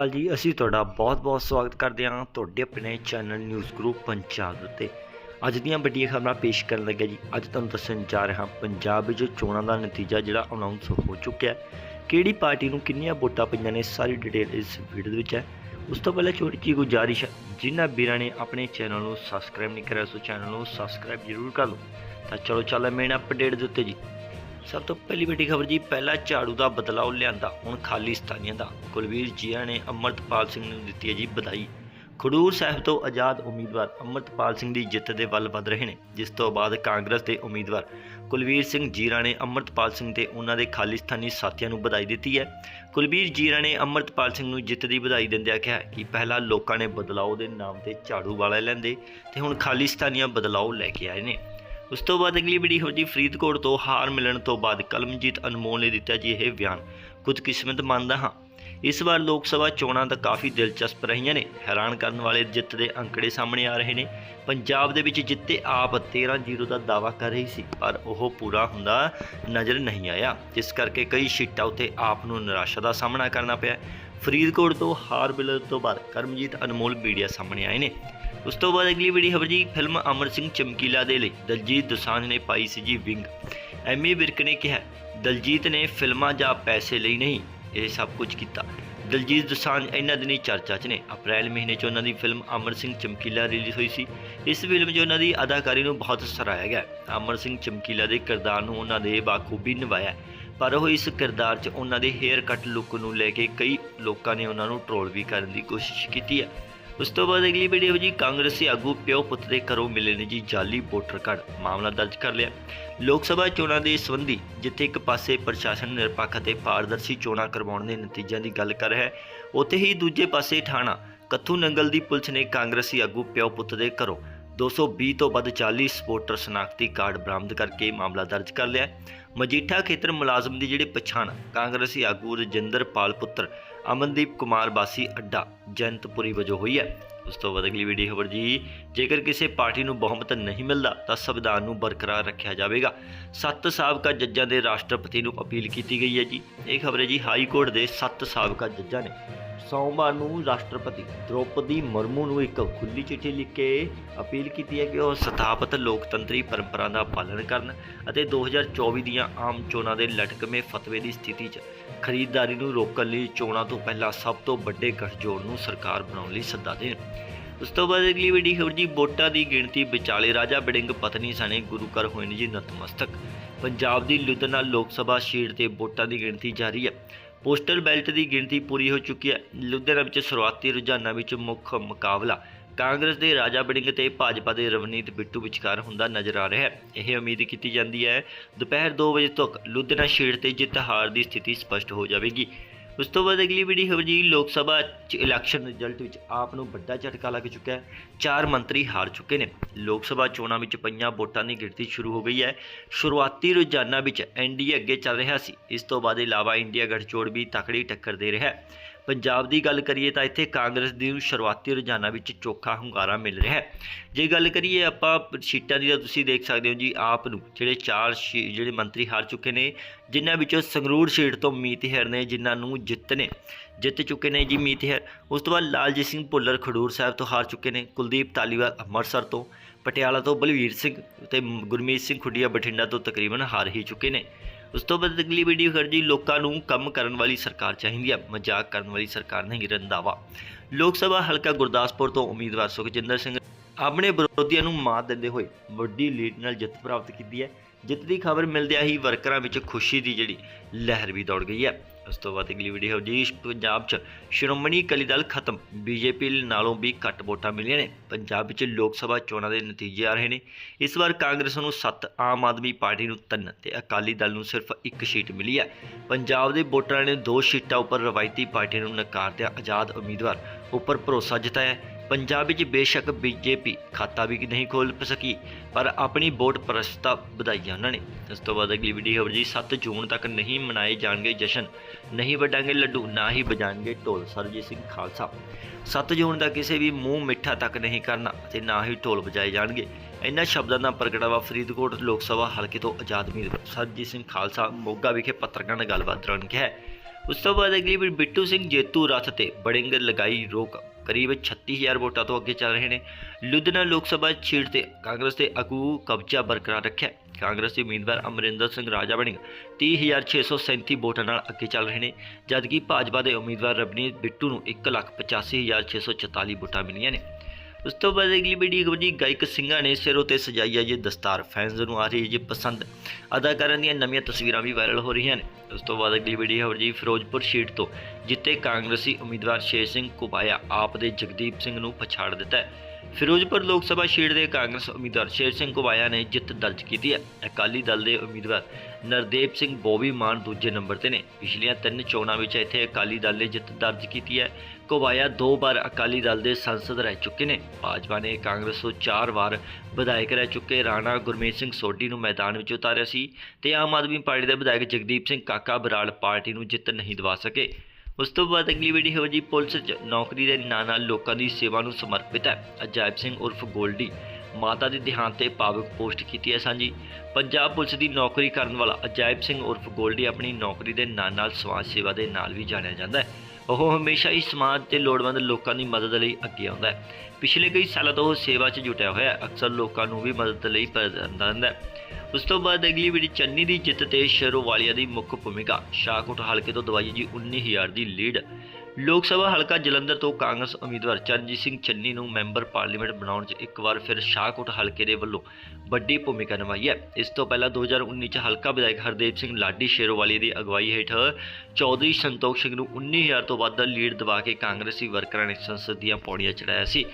ਹਾਲ ਜੀ, ਅਸੀਂ ਤੁਹਾਡਾ ਬਹੁਤ-ਬਹੁਤ ਸਵਾਗਤ ਕਰਦੇ ਹਾਂ ਤੁਹਾਡੇ ਆਪਣੇ ਚੈਨਲ ਨਿਊਜ਼ ਗਰੁੱਪ ਪੰਜਾਬ ਉੱਤੇ। ਅੱਜ ਦੀਆਂ ਵੱਡੀਆਂ ਖਬਰਾਂ ਪੇਸ਼ ਕਰਨ ਲੱਗੇ ਜੀ। ਅੱਜ ਤੁਹਾਨੂੰ ਦੱਸਣ ਜਾ ਰਿਹਾ ਪੰਜਾਬ ਵਿੱਚ ਚੋਣਾਂ ਦਾ ਨਤੀਜਾ ਜਿਹੜਾ ਅਨਾਉਂਸ ਹੋ ਚੁੱਕਿਆ ਕਿਹੜੀ ਪਾਰਟੀ ਨੂੰ ਕਿੰਨੀਆਂ ਵੋਟਾਂ ਪਈਆਂ ਨੇ ਸਾਰੀ ਡਿਟੇਲ ਇਸ ਵੀਡੀਓ ਦੇ ਵਿੱਚ ਹੈ। ਉਸ ਤੋਂ ਪਹਿਲਾਂ ਛੋਟੀ ਜਿਹੀ ਗੁਜ਼ਾਰਿਸ਼ ਹੈ, ਜਿਨ੍ਹਾਂ ਵੀਰਾਂ ਨੇ ਆਪਣੇ ਚੈਨਲ ਨੂੰ ਸਬਸਕ੍ਰਾਈਬ ਨਹੀਂ ਕਰਿਆ ਸੋ ਚੈਨਲ ਨੂੰ ਸਬਸਕ੍ਰਾਈਬ ਜ਼ਰੂਰ ਕਰ ਲਓ। ਤਾਂ ਚਲੋ, ਚੱਲ ਮੇਨ ਅਪਡੇਟ ਦੇ ਉੱਤੇ ਜੀ। ਸਭ ਤੋਂ ਪਹਿਲੀ ਵੱਡੀ ਖਬਰ ਜੀ, ਪਹਿਲਾ ਝਾੜੂ ਦਾ ਬਦਲਾਅ ਲਿਆਂਦਾ। ਹੁਣ ਖਾਲਿਸਤਾਨੀਆਂ ਦਾ। ਕੁਲਵੀਰ ਜੀਆ ਨੇ ਅਮਰਤਪਾਲ ਸਿੰਘ ਨੂੰ ਦਿੱਤੀ ਹੈ ਜੀ ਵਧਾਈ। ਖਡੂਰ ਸਾਹਿਬ ਤੋਂ ਆਜ਼ਾਦ ਉਮੀਦਵਾਰ ਅਮਰਤਪਾਲ ਸਿੰਘ ਦੀ ਜਿੱਤ ਦੇ ਵੱਲ ਵਧ ਰਹੇ ਨੇ। ਜਿਸ ਤੋਂ ਬਾਅਦ ਕਾਂਗਰਸ ਦੇ ਉਮੀਦਵਾਰ ਕੁਲਵੀਰ ਸਿੰਘ ਜੀਰਾ ਨੇ ਅਮਰਤਪਾਲ ਸਿੰਘ ਤੇ ਉਹਨਾਂ ਦੇ ਖਾਲਿਸਤਾਨੀ ਸਾਥੀਆਂ ਨੂੰ ਵਧਾਈ ਦਿੱਤੀ ਹੈ। ਕੁਲਵੀਰ ਜੀਰਾ ਨੇ ਅਮਰਤਪਾਲ ਸਿੰਘ ਨੂੰ ਜਿੱਤ ਦੀ ਵਧਾਈ ਦਿੰਦਿਆਂ ਕਿਹਾ ਕਿ ਪਹਿਲਾਂ ਲੋਕਾਂ ਨੇ ਬਦਲਾਅ ਦੇ ਨਾਮ ਤੇ ਝਾੜੂ ਵਾਲਾ ਲੈਂਦੇ ਤੇ ਹੁਣ ਖਾਲਿਸਤਾਨੀਆਂ ਬਦਲਾਅ ਲੈ ਕੇ ਆਏ ਨੇ। ਉਸ ਤੋਂ ਬਾਅਦ ਅਗਲੀ ਵੀਡੀਓ ਹੋ ਜੀ ਫਰੀਦਕੋਟ ਤੋਂ ਹਾਰ ਮਿਲਣ ਤੋਂ ਬਾਅਦ ਕਲਮਜੀਤ ਅਨਮੋਲ ਨੇ ਦਿੱਤਾ ਜੀ ਇਹ ਬਿਆਨ। ਕੁਝ ਕਿਸਮਤ ਮੰਨਦਾ ਹਾਂ। ਇਸ ਵਾਰ ਲੋਕ ਸਭਾ ਚੋਣਾਂ ਤਾਂ ਕਾਫੀ ਦਿਲਚਸਪ ਰਹੀਆਂ ਨੇ। ਹੈਰਾਨ ਕਰਨ ਵਾਲੇ ਜਿੱਤ ਦੇ ਅੰਕੜੇ ਸਾਹਮਣੇ ਆ ਰਹੇ ਨੇ। ਪੰਜਾਬ ਦੇ ਵਿੱਚ ਜਿੱਤੇ ਆਪ 13-0 ਦਾ ਦਾਅਵਾ ਕਰ ਰਹੀ ਸੀ, ਪਰ ਉਹ ਪੂਰਾ ਹੁੰਦਾ ਨਜ਼ਰ ਨਹੀਂ ਆਇਆ। ਜਿਸ ਕਰਕੇ ਕਈ ਸੀਟਾਂ ਉੱਤੇ ਆਪ ਨੂੰ ਨਿਰਾਸ਼ਾ ਦਾ ਸਾਹਮਣਾ ਕਰਨਾ ਪਿਆ। ਫਰੀਦਕੋਟ ਤੋਂ ਹਾਰ ਮਿਲਣ ਤੋਂ ਬਾਅਦ ਕਰਮਜੀਤ ਅਨਮੋਲ ਮੀਡੀਆ ਸਾਹਮਣੇ ਆਏ ਨੇ। ਉਸ ਤੋਂ ਬਾਅਦ ਅਗਲੀ ਵੀਡੀਓ ਖਬਰ ਜੀ, ਫਿਲਮ ਅਮਰ ਸਿੰਘ ਚਮਕੀਲਾ ਦੇ ਲਈ ਦਲਜੀਤ ਦੋਸਾਂਝ ਨੇ ਪਾਈ ਸੀ ਜੀ ਵਿੰਗ। ਐਮੀ ਵਿਰਕ ਨੇ ਕਿਹਾ, ਦਲਜੀਤ ਨੇ ਫਿਲਮਾਂ ਜਾਂ ਪੈਸੇ ਲਈ ਨਹੀਂ, ਇਹ ਸਭ ਕੁਝ ਕੀਤਾ। ਦਲਜੀਤ ਦੋਸਾਂਝ ਇਹਨਾਂ ਦਿਨੀ ਚਰਚਾ 'ਚ ਨੇ। ਅਪ੍ਰੈਲ ਮਹੀਨੇ 'ਚ ਉਹਨਾਂ ਦੀ ਫਿਲਮ ਅਮਰ ਸਿੰਘ ਚਮਕੀਲਾ ਰਿਲੀਜ਼ ਹੋਈ ਸੀ। ਇਸ ਫਿਲਮ 'ਚ ਉਹਨਾਂ ਦੀ ਅਦਾਕਾਰੀ ਨੂੰ ਬਹੁਤ ਸਰਾਇਆ ਗਿਆ। ਅਮਰ ਸਿੰਘ ਚਮਕੀਲਾ ਦੇ ਕਿਰਦਾਰ ਨੂੰ ਉਹਨਾਂ ਦੇ ਬਾਖੂਬੀ ਨਿਭਾਇਆ। ਪਰ ਉਹ ਇਸ ਕਿਰਦਾਰ 'ਚ ਉਹਨਾਂ ਦੇ ਹੇਅਰ ਕੱਟ ਲੁੱਕ ਨੂੰ ਲੈ ਕੇ ਕਈ ਲੋਕਾਂ ਨੇ ਉਹਨਾਂ ਨੂੰ ਟ੍ਰੋਲ ਵੀ ਕਰਨ ਦੀ ਕੋਸ਼ਿਸ਼ ਕੀਤੀ ਹੈ। ਉਸ ਤੋਂ ਬਾਅਦ ਅਗਲੀ ਵੀਡੀਓ ਜੀ, ਕਾਂਗਰਸੀ ਆਗੂ ਪਿਓ ਪੁੱਤ ਦੇ ਘਰੋਂ ਮਿਲੇ ਨੇ ਜੀ ਜਾਲੀ ਵੋਟਰ ਕਾਰਡ, ਮਾਮਲਾ ਦਰਜ ਕਰ ਲਿਆ। ਲੋਕ ਸਭਾ ਚੋਣਾਂ ਦੇ ਸੰਬੰਧੀ ਜਿੱਥੇ ਇੱਕ ਪਾਸੇ ਪ੍ਰਸ਼ਾਸਨ, ਨਿਰਪੱਖ ਅਤੇ ਪਾਰਦਰਸ਼ੀ ਚੋਣਾਂ ਕਰਵਾਉਣ ਦੇ ਨਤੀਜਿਆਂ ਦੀ ਗੱਲ ਕਰ ਰਿਹਾ ਹੈ, ਉੱਥੇ ਹੀ ਦੂਜੇ ਪਾਸੇ ਠਾਣਾ, ਕੱਥੂ ਨੰਗਲ ਦੀ ਪੁਲਿਸ ਨੇ ਕਾਂਗਰਸੀ ਆਗੂ ਪਿਓ ਪੁੱਤ ਦੇ ਘਰੋਂ 220 ਤੋਂ ਵੱਧ 40 ਸਪੋਰਟਰ ਸ਼ਨਾਖਤੀ ਕਾਰਡ ਬਰਾਮਦ ਕਰਕੇ ਮਾਮਲਾ ਦਰਜ ਕਰ ਲਿਆ ਮਜੀਠਾ ਖੇਤਰ ਮੁਲਾਜ਼ਮ ਦੀ ਜਿਹੜੀ ਪਛਾਣ, ਕਾਂਗਰਸੀ ਆਗੂ ਰਜਿੰਦਰ ਪਾਲ ਪੁੱਤਰ ਅਮਨਦੀਪ ਕੁਮਾਰ ਬਾਸੀ ਅੱਡਾ ਜੈਨਤਪੁਰੀ ਵਜੋਂ ਹੋਈ ਹੈ। ਉਸ ਤੋਂ ਬਾਅਦ ਅਗਲੀ ਵੀਡੀਓ ਖਬਰ ਜੀ, ਜੇਕਰ ਕਿਸੇ ਪਾਰਟੀ ਨੂੰ ਬਹੁਮਤ ਨਹੀਂ ਮਿਲਦਾ, ਤਾਂ ਸੰਵਿਧਾਨ ਨੂੰ ਬਰਕਰਾਰ ਰੱਖਿਆ ਜਾਵੇਗਾ। ਸੱਤ ਸਾਬਕਾ ਜੱਜਾਂ ਦੇ ਰਾਸ਼ਟਰਪਤੀ ਨੂੰ ਅਪੀਲ ਕੀਤੀ ਗਈ ਹੈ ਜੀ। ਇਹ ਖਬਰ ਹੈ ਜੀ, ਹਾਈ ਕੋਰਟ ਦੇ ਸੱਤ ਸਾਬਕਾ ਜੱਜਾਂ ਨੇ। ਸੋਮਵਾਰ ਨੂੰ ਰਾਸ਼ਟਰਪਤੀ ਦ੍ਰੋਪਦੀ ਮੁਰਮੂ ਨੂੰ ਇੱਕ ਖੁੱਲੀ ਚਿੱਠੀ ਲਿਖ ਕੇ ਅਪੀਲ ਕੀਤੀ ਹੈ ਕਿ ਉਹ ਸਥਾਪਿਤ ਲੋਕਤੰਤਰੀ ਪਰੰਪਰਾ ਦਾ ਪਾਲਣ ਕਰਨ ਅਤੇ 2024 ਦੀਆਂ ਆਮ ਚੋਣਾਂ ਦੇ ਲਟਕਵੇਂ ਫਤਵੇ ਦੀ ਸਥਿਤੀ 'ਚ ਖਰੀਦਦਾਰੀ ਨੂੰ ਰੋਕਣ ਲਈ ਚੋਣਾਂ ਤੋਂ ਪਹਿਲਾਂ ਸਭ ਤੋਂ ਵੱਡੇ ਗਠਜੋੜ ਨੂੰ ਸਰਕਾਰ ਬਣਾਉਣ ਲਈ ਸੱਦਾ ਦੇਣ। ਉਸ ਤੋਂ ਬਾਅਦ ਅਗਲੀ ਵੱਡੀ ਖਬਰ ਜੀ, ਵੋਟਾਂ ਦੀ ਗਿਣਤੀ ਵਿਚਾਲੇ ਰਾਜਾ ਬੜਿੰਗ ਪਤਨੀ ਸਣੇ ਗੁਰੂ ਘਰ ਹੋਏ ਨੇ ਜੀ ਨਤਮਸਤਕ। ਪੰਜਾਬ ਦੀ ਲੁਧਿਆਣਾ ਲੋਕ ਸਭਾ ਸੀਟ ਤੇ ਵੋਟਾਂ ਦੀ ਗਿਣਤੀ ਜਾਰੀ ਹੈ। ਪੋਸਟਲ ਬੈਲਟ ਦੀ ਗਿਣਤੀ ਪੂਰੀ ਹੋ ਚੁੱਕੀ ਹੈ। ਲੁਧਿਆਣਾ ਵਿੱਚ ਸ਼ੁਰੂਆਤੀ ਰੁਝਾਨਾਂ ਵਿੱਚ ਮੁੱਖ ਮੁਕਾਬਲਾ ਕਾਂਗਰਸ ਦੇ ਰਾਜਾ ਬੜਿੰਗ ਤੇ ਭਾਜਪਾ ਦੇ ਰਵਨੀਤ ਬਿੱਟੂ ਵਿਚਕਾਰ ਹੁੰਦਾ ਨਜ਼ਰ ਆ ਰਿਹਾ ਹੈ। ਇਹ ਉਮੀਦ ਕੀਤੀ ਜਾਂਦੀ ਹੈ, ਦੁਪਹਿਰ 2 ਵਜੇ ਤੱਕ ਲੁਧਿਆਣਾ ਸ਼ੇਡ ਤੇ ਜਿੱਤ ਹਾਰ ਦੀ ਸਥਿਤੀ ਸਪਸ਼ਟ ਹੋ ਜਾਵੇਗੀ। ਉਸ ਤੋਂ ਬਾਅਦ ਅਗਲੀ ਵੀਡੀਓ ਖਬਰ ਜੀ ਲੋਕ ਸਭਾ ਚ ਇਲੈਕਸ਼ਨ ਰਿਜ਼ਲਟ ਵਿੱਚ ਆਪ ਨੂੰ ਵੱਡਾ ਝਟਕਾ ਲੱਗ ਚੁੱਕਾ ਹੈ। ਚਾਰ ਮੰਤਰੀ ਹਾਰ ਚੁੱਕੇ ਨੇ। ਲੋਕ ਸਭਾ ਚੋਣਾਂ ਵਿੱਚ ਪਈਆਂ ਵੋਟਾਂ ਦੀ ਗਿਣਤੀ ਸ਼ੁਰੂ ਹੋ ਗਈ ਹੈ। ਸ਼ੁਰੂਆਤੀ ਰੁਝਾਨਾਂ ਵਿੱਚ ਐਨਡੀਏ ਅੱਗੇ ਚੱਲ ਰਿਹਾ ਸੀ। ਇਸ ਤੋਂ ਬਾਅਦ ਇਲਾਵਾ ਇੰਡੀਆ ਗਠਜੋੜ ਵੀ ਤਕੜੀ ਟੱਕਰ ਦੇ ਰਿਹਾ ਹੈ। ਪੰਜਾਬ ਦੀ ਗੱਲ ਕਰੀਏ ਤਾਂ ਇੱਥੇ ਕਾਂਗਰਸ ਦੀ ਨੂੰ ਸ਼ੁਰੂਆਤੀ ਰੁਝਾਨਾਂ ਵਿੱਚ ਚੋਖਾ ਹੁੰਗਾਰਾ ਮਿਲ ਰਿਹਾ ਹੈ। ਜੇ ਗੱਲ ਕਰੀਏ ਆਪਾਂ ਸੀਟਾਂ ਦੀ ਤਾਂ ਤੁਸੀਂ ਦੇਖ ਸਕਦੇ ਹੋ ਜੀ, ਆਪ ਨੂੰ ਜਿਹੜੇ ਚਾਰ ਸ਼ੀ- ਜਿਹੜੇ ਮੰਤਰੀ ਹਾਰ ਚੁੱਕੇ ਨੇ, ਜਿਨ੍ਹਾਂ ਵਿੱਚੋਂ ਸੰਗਰੂਰ ਸੀਟ ਤੋਂ ਮੀਤ ਹੈਰ ਨੇ, ਜਿਨ੍ਹਾਂ ਨੂੰ ਜਿੱਤ ਨੇ, ਜਿੱਤ ਚੁੱਕੇ ਨੇ ਜੀ ਮੀਤ ਹੈਰ ਉਸ ਤੋਂ ਬਾਅਦ ਲਾਲਜੀਤ ਸਿੰਘ ਭੁੱਲਰ ਖਡੂਰ ਸਾਹਿਬ ਤੋਂ ਹਾਰ ਚੁੱਕੇ ਨੇ, ਕੁਲਦੀਪ ਤਾਲੀਵਾਲ ਅੰਮ੍ਰਿਤਸਰ ਤੋਂ, ਪਟਿਆਲਾ ਤੋਂ ਬਲਵੀਰ ਸਿੰਘ ਤੇ ਗੁਰਮੀਤ ਸਿੰਘ ਖੁੱਡੀਆ ਬਠਿੰਡਾ ਤੋਂ ਤਕਰੀਬਨ ਹਾਰ ਹੀ ਚੁੱਕੇ ਨੇ। ਉਸ ਤੋਂ ਬਾਅਦ ਅਗਲੀ ਵੀਡੀਓ ਖਰਜੀ ਲੋਕਾਂ ਨੂੰ ਕੰਮ ਕਰਨ ਵਾਲੀ ਸਰਕਾਰ ਚਾਹੀਦੀ ਹੈ ਮਜ਼ਾਕ ਕਰਨ ਵਾਲੀ ਸਰਕਾਰ ਨਹੀਂ ਰੰਦਾਵਾ ਲੋਕ ਸਭਾ ਹਲਕਾ ਗੁਰਦਾਸਪੁਰ ਤੋਂ ਉਮੀਦਵਾਰ ਸੁਖਜਿੰਦਰ ਸਿੰਘ ਆਪਣੇ ਵਿਰੋਧੀਆਂ ਨੂੰ ਮਾਤ ਦਿੰਦੇ ਹੋਏ ਵੱਡੀ ਲੀਡ ਨਾਲ ਜਿੱਤ ਪ੍ਰਾਪਤ ਕੀਤੀ ਹੈ। ਜਿੱਤ ਦੀ ਖਬਰ ਮਿਲਦਿਆਂ ਹੀ ਵਰਕਰਾਂ ਵਿੱਚ ਖੁਸ਼ੀ ਦੀ ਜਿਹੜੀ ਲਹਿਰ ਵੀ ਦੌੜ ਗਈ ਹੈ। ਉਸ ਤੋਂ ਬਾਅਦ ਅਗਲੀ ਵੀਡੀਓ ਜੀ ਪੰਜਾਬ 'ਚ ਸ਼੍ਰੋਮਣੀ ਅਕਾਲੀ ਦਲ ਖਤਮ, ਬੀਜੇਪੀ ਨਾਲੋਂ ਵੀ ਘੱਟ ਵੋਟਾਂ ਮਿਲੀਆਂ ਨੇ, ਪੰਜਾਬ ਵਿੱਚ ਲੋਕ ਸਭਾ ਚੋਣਾਂ ਦੇ ਨਤੀਜੇ ਆ ਰਹੇ ਨੇ। ਇਸ ਵਾਰ ਕਾਂਗਰਸ ਨੂੰ 7 ਆਮ ਆਦਮੀ ਪਾਰਟੀ ਨੂੰ 3 ਤੇ ਅਕਾਲੀ ਦਲ ਨੂੰ ਸਿਰਫ ਇੱਕ ਸੀਟ ਮਿਲੀ ਹੈ। ਪੰਜਾਬ ਦੇ ਵੋਟਰਾਂ ਨੇ ਦੋ ਸੀਟਾਂ ਉੱਪਰ ਰਵਾਇਤੀ ਪਾਰਟੀ ਨੂੰ ਨਕਾਰਦਿਆਂ ਆਜ਼ਾਦ ਉਮੀਦਵਾਰ ਉੱਪਰ ਭਰੋਸਾ ਜਤਾਇਆ ਪੰਜਾਬ ਵਿੱਚ ਬੇਸ਼ੱਕ ਬੀਜੇਪੀ ਖਾਤਾ ਵੀ ਨਹੀਂ ਖੋਲ ਸਕੀ, ਪਰ ਆਪਣੀ ਵੋਟ ਪ੍ਰਸਤਾ ਵਧਾਈਆਂ ਉਹਨਾਂ ਨੇ। ਇਸ ਤੋਂ ਬਾਅਦ ਅਗਲੀ ਵੀਡੀਓ ਖਬਰ ਜੀ 7 ਜੂਨ ਤੱਕ ਨਹੀਂ ਮਨਾਏ ਜਾਣਗੇ ਜਸ਼ਨ। ਨਹੀਂ ਵਡਾਂਗੇ ਲੱਡੂ, ਨਾ ਹੀ ਵਜਾਣਗੇ ਢੋਲ। ਸਰਜੀਤ ਸਿੰਘ ਖਾਲਸਾ। 7 ਜੂਨ ਦਾ ਕਿਸੇ ਵੀ ਮੂੰਹ ਮਿੱਠਾ ਤੱਕ ਨਹੀਂ ਕਰਨਾ ਤੇ ਨਾ ਹੀ ਢੋਲ ਵਜਾਏ ਜਾਣਗੇ। ਇਹਨਾਂ ਸ਼ਬਦਾਂ ਦਾ ਪ੍ਰਗਟਾਵਾ ਫਰੀਦਕੋਟ ਲੋਕ ਸਭਾ ਹਲਕੇ ਤੋਂ ਆਜ਼ਾਦ ਉਮੀਦਵਾਰ ਸਰਜੀਤ ਸਿੰਘ ਖਾਲਸਾ ਮੋਗਾ ਵਿਖੇ ਪੱਤਰਕਾਰਾਂ ਨਾਲ ਗੱਲਬਾਤ ਦੌਰਾਨ ਕਿਹਾ ਉਸ ਤੋਂ ਬਾਅਦ ਅਗਲੀ ਵੀ ਬਿੱਟੂ ਸਿੰਘ ਜੇਤੂ ਰੱਥ ਤੇ ਬੜਿੰਗ ਲਗਾਈ ਰੋਕ। ਕਰੀਬ 36000 ਵੋਟਾਂ ਤੋਂ ਅੱਗੇ ਚੱਲ ਰਹੇ ਨੇ। ਲੁਧਿਆਣਾ ਲੋਕ ਸਭਾ ਸੀਟ ਤੇ ਕਾਂਗਰਸ ਦੇ ਆਗੂ ਕਬਜ਼ਾ ਬਰਕਰਾਰ ਰੱਖਿਆ। ਕਾਂਗਰਸ ਦੇ ਉਮੀਦਵਾਰ ਅਮਰਿੰਦਰ ਸਿੰਘ ਰਾਜਾ ਬੜਿੰਗ 30637 ਵੋਟਾਂ ਨਾਲ ਅੱਗੇ ਚੱਲ ਰਹੇ ਨੇ, ਜਦਕਿ ਭਾਜਪਾ ਦੇ ਉਮੀਦਵਾਰ ਰਵਨੀਤ ਬਿੱਟੂ ਨੂੰ 185644 ਵੋਟਾਂ ਮਿਲੀਆਂ ਨੇ। ਉਸ ਤੋਂ ਬਾਅਦ ਅਗਲੀ ਵੀਡੀਓ ਖਬਰ ਜੀ ਗਾਇਕ ਸਿੰਘਾਂ ਨੇ ਸਿਰ ਤੇ ਸਜਾਈ ਹੈ ਜੇ ਦਸਤਾਰ ਫੈਨਸ ਨੂੰ ਆ ਰਹੀ ਹੈ, ਜੇ ਪਸੰਦ। ਅਦਾਕਾਰਾਂ ਦੀਆਂ ਨਵੀਆਂ ਤਸਵੀਰਾਂ ਵੀ ਵਾਇਰਲ ਹੋ ਰਹੀਆਂ ਨੇ। ਉਸ ਤੋਂ ਬਾਅਦ ਅਗਲੀ ਵੀਡੀਓ ਖਬਰ ਜੀ, ਫਿਰੋਜ਼ਪੁਰ ਸੀਟ ਤੋਂ ਜਿੱਤੇ ਕਾਂਗਰਸੀ ਉਮੀਦਵਾਰ ਸ਼ੇਰ ਸਿੰਘ ਕੁਬਾਇਆ ਆਪ ਦੇ ਜਗਦੀਪ ਸਿੰਘ ਨੂੰ ਪਛਾੜ ਦਿੱਤਾ ਹੈ। ਫਿਰੋਜ਼ਪੁਰ ਲੋਕ ਸਭਾ ਸੀਟ ਦੇ ਕਾਂਗਰਸ ਉਮੀਦਵਾਰ ਸ਼ੇਰ ਸਿੰਘ ਕੁਬਾਇਆ ਨੇ ਜਿੱਤ ਦਰਜ ਕੀਤੀ ਹੈ। ਅਕਾਲੀ ਦਲ ਦੇ ਉਮੀਦਵਾਰ ਨਰਦੇਵ ਸਿੰਘ ਬੋਬੀ ਮਾਨ ਦੂਜੇ ਨੰਬਰ ਤੇ ਨੇ। ਪਿਛਲੀਆਂ ਤਿੰਨ ਚੋਣਾਂ ਵਿੱਚ ਇੱਥੇ ਅਕਾਲੀ ਦਲ ਨੇ ਜਿੱਤ ਦਰਜ ਕੀਤੀ ਹੈ। ਕੁਬਾਇਆ ਦੋ ਵਾਰ ਅਕਾਲੀ ਦਲ ਦੇ ਸੰਸਦ ਰਹਿ ਚੁੱਕੇ ਨੇ। ਭਾਜਪਾ ਨੇ ਕਾਂਗਰਸ ਤੋਂ ਚਾਰ ਵਾਰ ਵਿਧਾਇਕ ਰਹਿ ਚੁੱਕੇ। ਰਾਣਾ ਗੁਰਮੀਤ ਸਿੰਘ ਸੋਢੀ ਨੂੰ ਮੈਦਾਨ ਵਿੱਚ ਉਤਾਰਿਆ ਸੀ ਤੇ ਆਮ ਆਦਮੀ ਪਾਰਟੀ ਦੇ ਵਿਧਾਇਕ ਜਗਦੀਪ ਸਿੰਘ ਕਾਕਾ ਬਰਾੜ ਪਾਰਟੀ ਨੂੰ ਜਿੱਤ ਨਹੀਂ ਦਿਵਾ ਸਕੇ। ਉਸ ਤੋਂ ਬਾਅਦ ਅਗਲੀ ਵੀਡੀਓ ਹੋ ਜੀ ਪੁਲਿਸ 'ਚ ਨੌਕਰੀ ਦੇ ਨਾਂ ਨਾਲ ਲੋਕਾਂ ਦੀ ਸੇਵਾ ਨੂੰ ਸਮਰਪਿਤ ਹੈ। ਅਜਾਇਬ ਸਿੰਘ ਉਰਫ ਗੋਲਡੀ ਮਾਤਾ ਦੇ ਦੇਹਾਂਤ ਤੇ ਭਾਵਕ ਪੋਸਟ ਕੀਤੀ ਹੈ ਸਾਂਝੀ। ਪੰਜਾਬ ਪੁਲਿਸ ਦੀ ਨੌਕਰੀ ਕਰਨ ਵਾਲਾ ਅਜਾਇਬ ਸਿੰਘ ਉਰਫ ਗੋਲਡੀ ਆਪਣੀ ਨੌਕਰੀ ਦੇ ਨਾਂ ਨਾਲ ਸਮਾਜ ਸੇਵਾ ਦੇ ਨਾਲ ਵੀ ਜਾਣਿਆ ਜਾਂਦਾ ਹੈ। ਉਹ ਹਮੇਸ਼ਾ ਹੀ ਸਮਾਜ ਤੇ ਲੋੜਵੰਦ ਲੋਕਾਂ ਦੀ ਮਦਦ ਲਈ ਅੱਗੇ ਆਉਂਦਾ ਹੈ। ਪਿਛਲੇ ਕਈ ਸਾਲਾਂ ਤੋਂ ਉਹ ਸੇਵਾ 'ਚ ਜੁਟਿਆ ਹੋਇਆ ਹੈ ਅਕਸਰ ਲੋਕਾਂ ਨੂੰ ਵੀ ਮਦਦ ਲਈ ਪ੍ਰੇਰਦਾ ਰਹਿੰਦਾ ਹੈ। ਉਸ ਤੋਂ ਬਾਅਦ ਅਗਲੀ ਵੀਡੀਓ ਚੰਨੀ ਦੀ ਜਿੱਤ ਤੇ ਸ਼ੇਰੋਵਾਲੀਆ ਦੀ ਮੁੱਖ ਭੂਮਿਕਾ। ਸ਼ਾਹਕੋਟ ਹਲਕੇ ਤੋਂ ਦਵਾਈ ਜੀ 19000 ਦੀ ਲੀਡ। ਲੋਕ ਸਭਾ ਹਲਕਾ ਜਲੰਧਰ ਤੋਂ ਕਾਂਗਰਸ ਉਮੀਦਵਾਰ ਚਰਨਜੀਤ ਸਿੰਘ ਚੰਨੀ ਨੂੰ ਮੈਂਬਰ ਪਾਰਲੀਮੈਂਟ ਬਣਾਉਣ 'ਚ ਇੱਕ ਵਾਰ ਫਿਰ ਸ਼ਾਹਕੋਟ ਹਲਕੇ ਦੇ ਵੱਲੋਂ ਵੱਡੀ ਭੂਮਿਕਾ ਨਿਭਾਈ ਹੈ। ਇਸ ਤੋਂ ਪਹਿਲਾਂ 2019 'ਚ ਹਲਕਾ ਵਿਧਾਇਕ ਹਰਦੇਵ ਸਿੰਘ ਲਾਡੀ ਸ਼ੇਰੋਵਾਲੀਆ ਦੀ ਅਗਵਾਈ ਹੇਠ ਚੌਧਰੀ ਸੰਤੋਖ ਸਿੰਘ ਨੂੰ 19000 ਤੋਂ ਵੱਧ ਲੀਡ ਦਵਾ ਕੇ ਕਾਂਗਰਸੀ ਵਰਕਰਾਂ ਨੇ ਸੰਸਦ ਦੀਆਂ ਪੌੜੀਆਂ ਚੜਾਇਆ ਸੀ।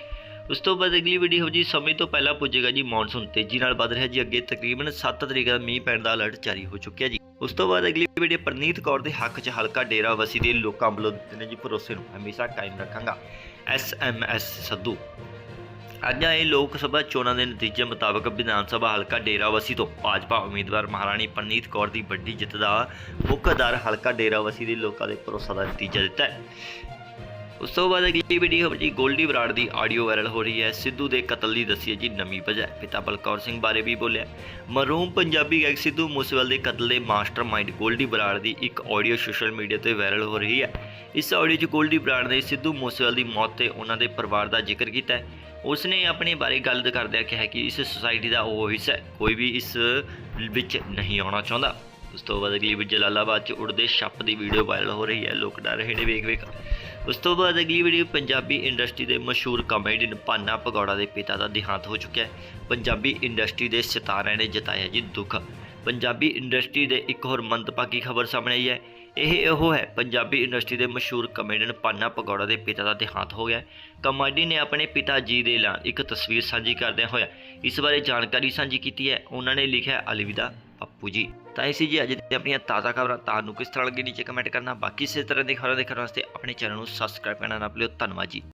ਉਸ ਤੋਂ ਬਾਅਦ ਅਗਲੀ ਵੀਡੀਓ ਹੋ ਜੀ, ਸਮੇਂ ਤੋਂ ਪਹਿਲਾਂ ਪੁੱਜੇਗਾ ਜੀ ਮੌਨਸੂਨ। ਤੇਜ਼ੀ ਨਾਲ ਵੱਧ ਰਿਹਾ ਜੀ, ਅੱਗੇ ਤਕਰੀਬਨ 7 ਤਰੀਕ ਦਾ ਮੀਂਹ ਪੈਣ ਦਾ ਅਲਰਟ ਜਾਰੀ ਹੋ ਚੁੱਕਿਆ ਜੀ। ਉਸ ਤੋਂ ਬਾਅਦ ਅਗਲੀ ਵੀਡੀਓ ਪ੍ਰਨੀਤ ਕੌਰ ਦੇ ਹੱਕ 'ਚ ਹਲਕਾ ਡੇਰਾ ਵਸੀ ਦੇ ਲੋਕਾਂ ਵੱਲੋਂ ਦਿੱਤੇ ਨੇ ਜੀ ਭਰੋਸੇ ਨੂੰ। ਹਮੇਸ਼ਾ ਕਾਇਮ ਰੱਖਾਂਗਾ। S M S Sandhu. ਅੱਜ ਇਹ ਲੋਕ ਸਭਾ ਚੋਣਾਂ ਦੇ ਨਤੀਜੇ ਮੁਤਾਬਕ ਵਿਧਾਨ ਸਭਾ ਹਲਕਾ ਡੇਰਾਵਸੀ ਤੋਂ ਭਾਜਪਾ ਉਮੀਦਵਾਰ ਮਹਾਰਾਣੀ ਪਰਨੀਤ ਕੌਰ ਦੀ ਵੱਡੀ ਜਿੱਤ ਦਾ ਮੁੱਖ ਆਧਾਰ ਹਲਕਾ ਡੇਰਾਵਸੀ ਦੇ ਲੋਕਾਂ ਦੇ ਭਰੋਸਾ ਦਾ ਨਤੀਜਾ ਦਿੱਤਾ ਹੈ। ਉਸ ਤੋਂ ਬਾਅਦ ਅਗਲੀ ਵੀਡੀਓ ਜੀ ਗੋਲਡੀ ਬਰਾੜ ਦੀ ਆਡੀਓ ਵਾਇਰਲ ਹੋ ਰਹੀ ਹੈ। ਸਿੱਧੂ ਦੇ ਕਤਲ ਦੀ ਦੱਸੀ ਹੈ ਜੀ ਨਵੀਂ ਵਜ੍ਹਾ। ਪਿਤਾ ਬਲਕੌਰ ਸਿੰਘ ਬਾਰੇ ਵੀ ਬੋਲਿਆ। ਮਰਹੂਮ ਪੰਜਾਬੀ ਗਾਇਕ ਸਿੱਧੂ ਮੂਸੇਵਾਲ ਦੇ ਕਤਲ ਦੇ ਮਾਸਟਰਮਾਈਂਡ ਗੋਲਡੀ ਬਰਾੜ ਦੀ ਇੱਕ ਆਡੀਓ ਸੋਸ਼ਲ ਮੀਡੀਆ ਤੇ ਵਾਇਰਲ ਹੋ ਰਹੀ ਹੈ। ਇਸ ਆਡੀਓ 'ਚ ਗੋਲਡੀ ਬਰਾੜ ਨੇ ਸਿੱਧੂ ਮੂਸੇਵਾਲ ਦੀ ਮੌਤ ਤੇ ਉਹਨਾਂ ਦੇ ਪਰਿਵਾਰ ਦਾ ਜ਼ਿਕਰ ਕੀਤਾ ਹੈ। ਉਸਨੇ ਆਪਣੇ ਬਾਰੇ ਗੱਲ ਕਰਦਿਆਂ ਕਿਹਾ ਕਿ ਇਸ ਸੁਸਾਇਟੀ ਦਾ ਉਹ ਹਿੱਸਾ ਕੋਈ ਵੀ ਇਸ ਵਿੱਚ ਨਹੀਂ ਆਉਣਾ ਚਾਹੁੰਦਾ। ਉਸ ਤੋਂ ਬਾਅਦ ਅਗਲੀ ਵੀ ਜਲਾਲਾਬਾਦ 'ਚ ਉੜਦੇ ਛੱਪ ਦੀ ਵੀਡੀਓ ਵਾਇਰਲ ਹੋ ਰਹੀ ਹੈ, ਲੋਕ ਡਰ ਰਹੇ ਨੇ, ਵੇਖ ਵੇਖ। ਉਸ ਤੋਂ ਬਾਅਦ ਅਗਲੀ ਵੀਡੀਓ ਪੰਜਾਬੀ ਇੰਡਸਟਰੀ ਦੇ ਮਸ਼ਹੂਰ ਕਾਮੇਡੀਅਨ ਭਾਨਾ ਪਗੌੜਾ ਦੇ ਪਿਤਾ ਦਾ ਦੇਹਾਂਤ ਹੋ ਚੁੱਕਿਆ ਹੈ। ਪੰਜਾਬੀ ਇੰਡਸਟਰੀ ਦੇ ਸਿਤਾਰਿਆਂ ਨੇ ਜਤਾਇਆ ਜੀ ਦੁੱਖ। ਪੰਜਾਬੀ ਇੰਡਸਟਰੀ ਦੇ ਇੱਕ ਹੋਰ ਮੰਦਭਾਗੀ ਖਬਰ ਸਾਹਮਣੇ ਆਈ ਹੈ। ਇਹ ਉਹ ਹੈ, ਪੰਜਾਬੀ ਇੰਡਸਟਰੀ ਦੇ ਮਸ਼ਹੂਰ ਕਾਮੇਡੀਅਨ ਪਾਨਾ ਪਗੌੜਾ ਦੇ ਪਿਤਾ ਦਾ ਦੇਹਾਂਤ ਹੋ ਗਿਆ ਕਾਮੇਡੀ ਨੇ ਆਪਣੇ ਪਿਤਾ ਜੀ ਦੇ ਨਾਲ ਇੱਕ ਤਸਵੀਰ ਸਾਂਝੀ ਕਰਦਿਆਂ ਹੋਇਆ ਇਸ ਬਾਰੇ ਜਾਣਕਾਰੀ ਸਾਂਝੀ ਕੀਤੀ ਹੈ। ਉਹਨਾਂ ਨੇ ਲਿਖਿਆ, ਅਲਵਿਦਾ। ਪੱਪੂ ਜੀ ਤਾਂ ਇਸੀ ਜੀ ਅੱਜ ਦੀਆਂ ਆਪਣੀਆਂ ਤਾਜ਼ਾ ਖਬਰਾਂ। ਤੁਹਾਨੂੰ ਕਿਸ ਤਰ੍ਹਾਂ ਲੱਗੀ ਨੀਚੇ ਕਮੈਂਟ ਕਰਨਾ। ਬਾਕੀ ਇਸੇ ਤਰ੍ਹਾਂ ਦੀ ਖਬਰਾਂ ਦੇਖਣ ਵਾਸਤੇ ਆਪਣੇ ਚੈਨਲ ਨੂੰ ਸਬਸਕ੍ਰਾਈਬ ਕਰਨਾ ਨਾ ਭੁੱਲਿਓ। ਧੰਨਵਾਦ ਜੀ।